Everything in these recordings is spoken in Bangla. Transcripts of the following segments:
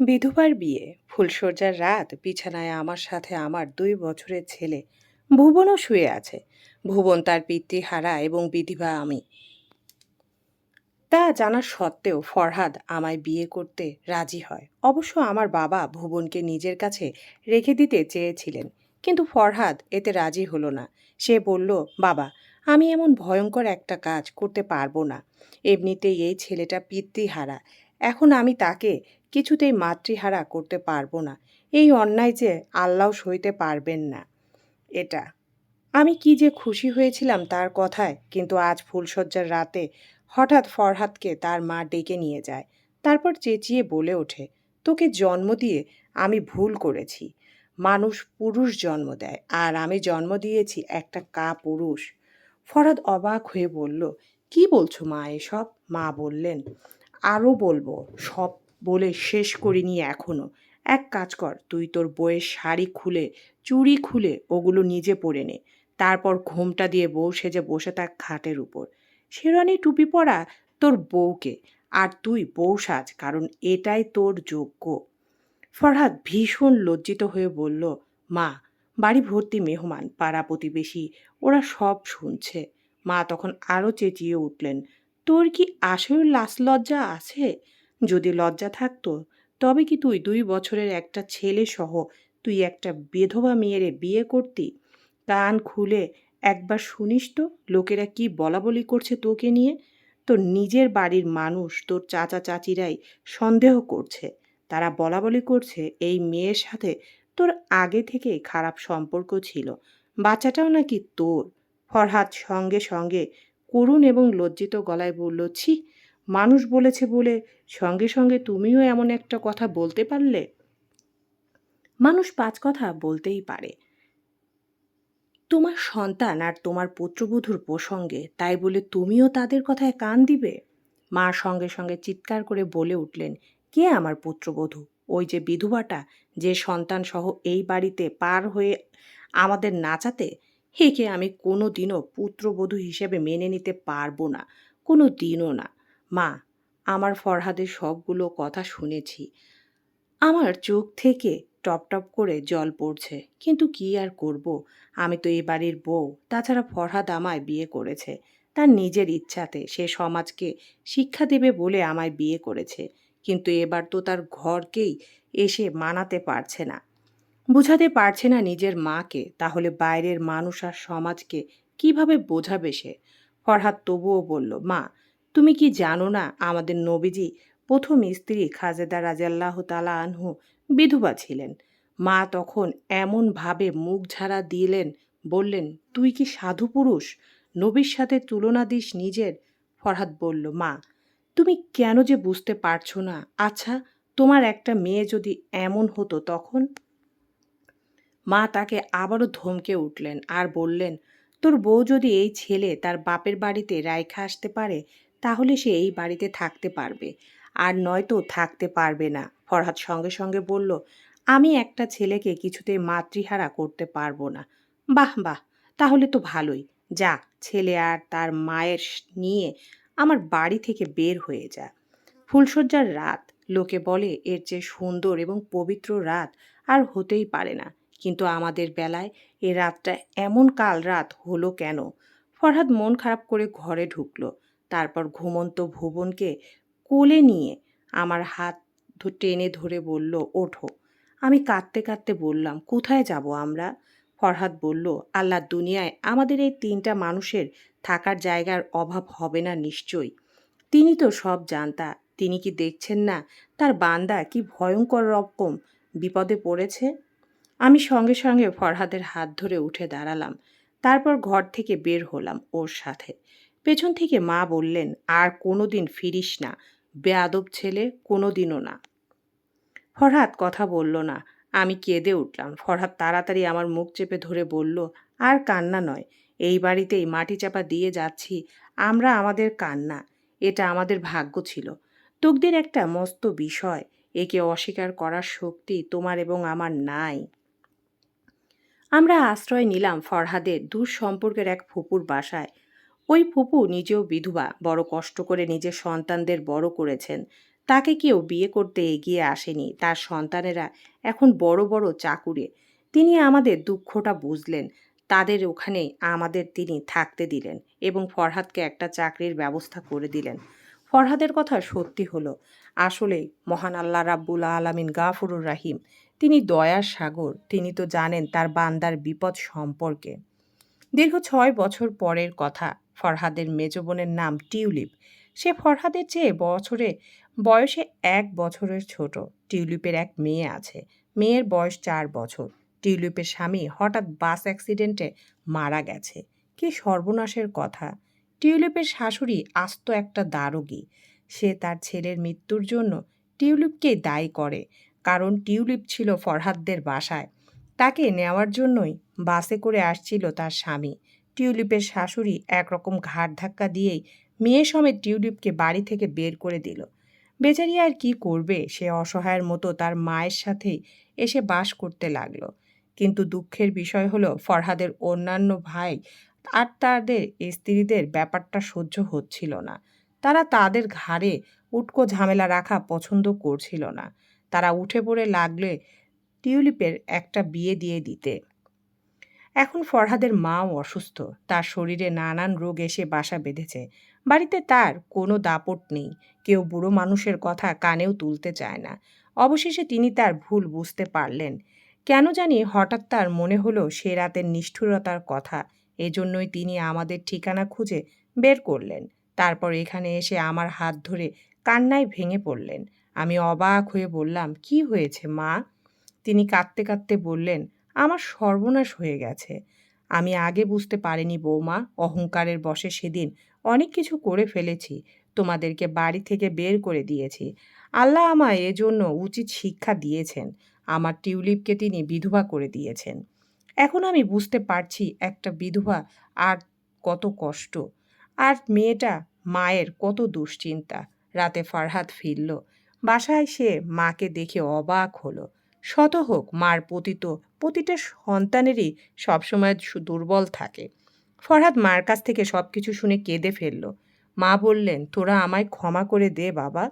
বিধবার বিয়ে, ফুলশয্যার রাত, বিছানায় আমার সাথে আমার দুই বছরের ছেলে, ভুবনও শুয়ে আছে। ভুবন তার পিতৃহারা এবং বিধিবা আমি। তা জানা সত্ত্বেও ফরহাদ আমায় বিয়ে করতে রাজি হয়। অবশ্য আমার বাবা ভুবনকে নিজের কাছে রেখে দিতে চেয়েছিলেন, কিন্তু ফরহাদ এতে রাজি হলো না। সে বলল, বাবা, আমি এমন ভয়ঙ্কর একটা কাজ করতে পারব না। এমনিতেই এই ছেলেটা পিতৃহারা। এখন আমি তাকে কিছুতেই মাতৃহারা করতে পারব না। এই অন্যায় যে আল্লাহ সইতে পারবেন না। এটা। আমি কি যে খুশি হয়েছিলাম তার কথায়, কিন্তু আজ ফুলশয্যার রাতে হঠাৎ ফরহাদকে তার মা ডেকে নিয়ে যায়। তারপর চেঁচিয়ে বলে ওঠে, তোকে জন্ম দিয়ে আমি ভুল করেছি। মানুষ পুরুষ জন্ম দেয়, আর আমি জন্ম দিয়েছি একটা কা পুরুষ ফরহাদ অবাক হয়ে বলল, কি বলছো মা এসব? মা বললেন আরও বলব, সব বলে শেষ করিনি এখনও। এক কাজ কর তুই তোর বইয়ের শাড়ি খুলে চুড়ি খুলে ওগুলো নিজে পরে নে। তারপর ঘোমটা দিয়ে বউ সেজে বসে থাক খাটের উপর। শেরানি টুপি পরা তোর বউকে আর তুই বউ সাজ কারণ এটাই তোর যোগ্য। ফরহাদ ভীষণ লজ্জিত হয়ে বলল মা বাড়ি ভর্তি মেহমান পাড়া প্রতিবেশী ওরা সব শুনছে। মা তখন আরও চেঁচিয়ে উঠলেন তোর কি আসল লাস লজ্জা আছে? যদি লজ্জা থাকতো, তবে কি তুই দুই বছরের একটা ছেলে সহ তুই একটা বেধবা মেয়েরে বিয়ে করতি? কান খুলে একবার শুনিস তো, লোকেরা কি বলা বলি করছে তোকে নিয়ে? তোর নিজের বাড়ির মানুষ, তোর চাচা চাচিরাই সন্দেহ করছে। তারা বলা বলি করছে এই মেয়ের সাথে তোর আগে থেকে খারাপ সম্পর্ক ছিল। বাচ্চাটাও নাকি তোর। ফরহাদ সঙ্গে সঙ্গে করুণ এবং লজ্জিত গলায় বলল, ছি মানুষ বলেছে বলে সঙ্গে সঙ্গে তুমিও এমন একটা কথা বলতে পারলে? মানুষ পাঁচ কথা বলতেই পারে। তোমার সন্তান আর তোমার পুত্রবধূর প্রসঙ্গে, তাই বলে তুমিও তাদের কথায় কান দিবে? মা সঙ্গে সঙ্গে চিৎকার করে বলে উঠলেন, কে আমার পুত্রবধূ? ওই যে বিধবাটা, যে সন্তান সহ এই বাড়িতে পার হয়ে আমাদের নাচাতে? হেকে আমি কোনো দিনও পুত্রবধূ হিসেবে মেনে নিতে পারব না কোনো দিনও না। মা, আমার ফরহাদের সবগুলো কথা শুনেছি। আমার চোখ থেকে টপ টপ করে জল পড়ছে, কিন্তু কি আর করব? আমি তো এই বাড়ির বউ, তাছাড়া ফরহাদ আমায় বিয়ে করেছে। তার নিজের ইচ্ছাতে সে সমাজকে শিক্ষা দেবে বলে আমায় বিয়ে করেছে, কিন্তু এবার তো তার ঘরকেই এসে মানাতে পারছে না। বোঝাতে পারছে না নিজের মাকে, তাহলে বাইরের মানুষ আর সমাজকে কীভাবে বোঝাবে সে? ফরহাদ তবুও বলল, মা তুমি কি জানো না আমাদের নবীজি প্রথম স্ত্রী খাজেদা রাজাল্লাহ তালা আনহু বিধবা ছিলেন? মা তখন এমনভাবে মুখ ঝাড়া দিলেন, বললেন, তুই কি সাধু পুরুষ? নবীর সাথে তুলনা দিস নিজের? ফরহাদ বলল, মা, তুমি কেন যে বুঝতে পারছ না? আচ্ছা তোমার একটা মেয়ে যদি এমন হতো তখন? মা তাকে আবারও ধমকে উঠলেন আর বললেন, তোর বউ যদি এই ছেলে তার বাপের বাড়িতে রাইখা আসতে পারে তাহলে সে এই বাড়িতে থাকতে পারবে। আর নয়তো থাকতে পারবে না। ফরহাদ সঙ্গে সঙ্গে বলল, আমি একটা ছেলেকে কিছুতে মাতৃহারা করতে পারব না। বাহ বাহ, তাহলে তো ভালোই। যা, ছেলে আর তার মায়ের নিয়ে আমার বাড়ি থেকে বের হয়ে যা। ফুলশয্যার রাত, লোকে বলে, এর চেয়ে সুন্দর এবং পবিত্র রাত আর হতেই পারে না। কিন্তু আমাদের বেলায় এ রাতটা এমন কাল রাত হলো কেন? ফরহাদ মন খারাপ করে ঘরে ঢুকলো। তারপর ঘুমন্ত ভুবনকে কোলে নিয়ে আমার হাত টেনে ধরে বলল, ওঠো। আমি কাঁদতে কাঁদতে বললাম, কোথায় যাব আমরা? ফরহাদ বলল, আল্লাহ দুনিয়ায় আমাদের এই তিনটা মানুষের থাকার জায়গার অভাব হবে না নিশ্চয়ই। তিনি তো সব জানতা, তিনি কি দেখছেন না তার বান্দা কি ভয়ঙ্কর রকম বিপদে পড়েছে? আমি সঙ্গে সঙ্গে ফরহাদের হাত ধরে উঠে দাঁড়ালাম, তারপর ঘর থেকে বের হলাম ওর সাথে। পেছন থেকে মা বললেন, আর কোনো দিন ফিরিস না। বেয়াদব ছেলে কোনো দিনও না। ফরহাদ কথা বলল না। আমি কেঁদে উঠলাম। ফরহাদ তাড়াতাড়ি আমার মুখ চেপে ধরে বলল, আর কান্না নয়। এই বাড়িতেই মাটি চাপা দিয়ে যাচ্ছি। আমরা আমাদের কান্না। এটা আমাদের ভাগ্য ছিল। তোকদের একটা মস্ত বিষয়। একে অস্বীকার করার শক্তি তোমার এবং আমার নাই। আমরা আশ্রয় নিলাম ফরহাদের দূর সম্পর্কের এক ফুপুর বাসায়। ওই ফুপু নিজেও বিধবা, বড় কষ্ট করে নিজের সন্তানদের বড় করেছেন। তাকে কেউ বিয়ে করতে এগিয়ে আসেনি, তার সন্তানেরা এখন বড় বড় চাকুরে। তিনি আমাদের দুঃখটা বুঝলেন, তাদের ওখানে আমাদের তিনি থাকতে দিলেন এবং ফরহাদকে একটা চাকরির ব্যবস্থা করে দিলেন। ফরহাদের কথা সত্যি হলো আসলেই মহান আল্লাহ রাব্বুল আলামিন গাফরুর রাহিম। তিনি দয়ার সাগর, তিনি তো জানেন তার বান্দার বিপদ সম্পর্কে। দীর্ঘ ছয় বছর পরের কথা ফরহাদের মেজ বোনের নাম টিউলিপ। সে ফরহাদের চেয়ে বছরে, বয়সে এক বছরের ছোট। টিউলিপের এক মেয়ে আছে। মেয়ের বয়স চার বছর। টিউলিপের স্বামী হঠাৎ বাস অ্যাক্সিডেন্টে মারা গেছে। কি সর্বনাশের কথা। টিউলিপের শাশুড়ি আস্ত একটা দারোগী। সে তার ছেলের মৃত্যুর জন্য টিউলিপকেই দায়ী করে, কারণ টিউলিপ ছিল ফরহাদদের বাসায়। তাকে নেওয়ার জন্যই বাসে করে আসছিল তার স্বামী। টিউলিপের শাশুড়ি একরকম ঘাট ধাক্কা দিয়েই মেয়ে সমেত টিউলিপকে বাড়ি থেকে বের করে দিল। বেচারি আর কি করবে? সে অসহায়ের মতো তার মায়ের সাথে এসে বাস করতে লাগল। কিন্তু দুঃখের বিষয় হলো, ফরহাদের অন্যান্য ভাই আর তাদের স্ত্রীদের ব্যাপারটা সহ্য হচ্ছিল না। তারা তাদের ঘাড়ে উটকো ঝামেলা রাখা পছন্দ করছিল না। তারা উঠে পড়ে লাগলে টিউলিপের একটা বিয়ে দিয়ে দিতে। এখন ফরহাদের মাও অসুস্থ। তার শরীরে নানান রোগ এসে বাসা বেঁধেছে। বাড়িতে তার কোনো দাপট নেই। কেউ বুড়ো মানুষের কথা কানেও তুলতে চায় না। অবশেষে তিনি তার ভুল বুঝতে পারলেন। কেন জানি হঠাৎ তার মনে হলো সে রাতের নিষ্ঠুরতার কথা। এজন্যই তিনি আমাদের ঠিকানা খুঁজে বের করলেন। তারপর এখানে এসে আমার হাত ধরে কান্নায় ভেঙে পড়লেন। আমি অবাক হয়ে বললাম, কি হয়েছে মা? তিনি কাঁদতে কাঁদতে বললেন আমার সর্বনাশ হয়ে গেছে। আমি আগে বুঝতে পারিনি বৌমা, অহংকারের বসে সেদিন অনেক কিছু করে ফেলেছি, তোমাদেরকে বাড়ি থেকে বের করে দিয়েছি। আল্লাহ আমায় এজন্য উচিত শিক্ষা দিয়েছেন, আমার টিউলিপকে তিনি বিধবা করে দিয়েছেন। এখন আমি বুঝতে পারছি একটা বিধবা আর কত কষ্ট। আর মেয়েটা মায়ের কত দুশ্চিন্তা। রাতে ফারহাদ ফিরল। বাসায় সে মাকে দেখে অবাক হলো। শত হোক, মার পতিত প্রতিটা সন্তানেরই সবসময় দুর্বল থাকে। ফরহাদ মার কাছ থেকে সব কিছু শুনে কেঁদে ফেলল। মা বললেন, তোরা আমায় ক্ষমা করে দে, বাবা।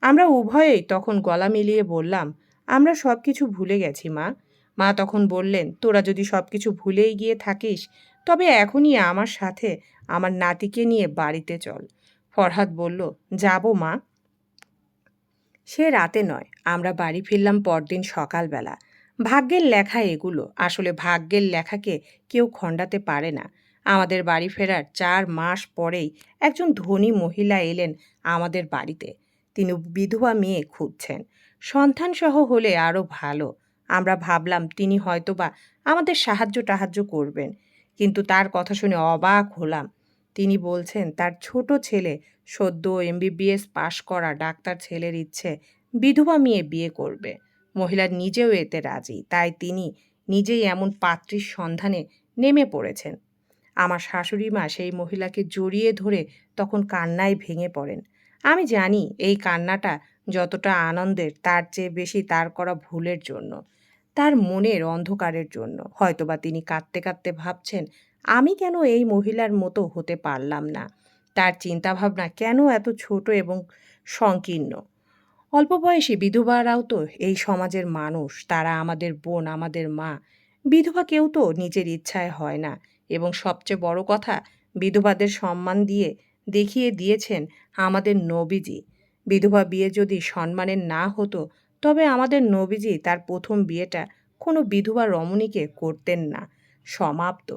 আমরা উভয়েই তখন গলা মিলিয়ে বললাম, আমরা সব কিছু ভুলে গেছি, মা। মা তখন বললেন, তোরা যদি সব কিছু ভুলেই গিয়ে থাকিস, তবে এখনই আমার সাথে আমার নাতিকে নিয়ে বাড়িতে চল। ফরহাদ বলল, যাব, মা। সে রাতে নয়, আমরা বাড়ি ফিরলাম পরদিন সকালবেলা। ভাগ্যের লেখা এগুলো। আসলে ভাগ্যের লেখাকে কেউ খণ্ডাতে পারে না। আমাদের বাড়ি ফেরার চার মাস পরেই একজন ধনী মহিলা এলেন আমাদের বাড়িতে। তিনি বিধবা মেয়ে খুঁজছেন। সন্তানসহ হলে আরও ভালো। আমরা ভাবলাম, তিনি হয়তোবা আমাদের সাহায্য টাহায্য করবেন। কিন্তু তার কথা শুনে অবাক হলাম। তিনি বলছেন, তার ছোট ছেলে সদ্য এমবিবিএস পাশ করা ডাক্তার ছেলের ইচ্ছে বিধবা মেয়ে বিয়ে করবে। মহিলা নিজেও এতে রাজি, তাই তিনি নিজেই এমন পাত্রীর সন্ধানে নেমে পড়েছেন। আমার শাশুড়ি মা সেই মহিলাকে জড়িয়ে ধরে তখন কান্নায় ভেঙে পড়েন। আমি জানি এই কান্নাটা যতটা আনন্দের, তার চেয়ে বেশি তার করা ভুলের জন্য, তার মনের অন্ধকারের জন্য। হয়তোবা তিনি কাঁদতে কাঁদতে ভাবছেন, আমি কেন এই মহিলার মতো হতে পারলাম না? তার চিন্তাভাবনা কেন এত ছোট এবং সংকীর্ণ? অল্প বয়সী বিধবারাও তো এই সমাজের মানুষ, তারা আমাদের বোন, আমাদের মা। বিধবা কেউ তো নিজের ইচ্ছায় হয় না এবং সবচেয়ে বড় কথা, বিধবাদের সম্মান দিয়ে দেখিয়ে দিয়েছেন আমাদের নবীজি। বিধবা বিয়ে যদি সম্মানের না হতো, তবে আমাদের নবীজি তার প্রথম বিয়েটা কোনো বিধবা রমণীকে করতেন না। সমাপ্ত।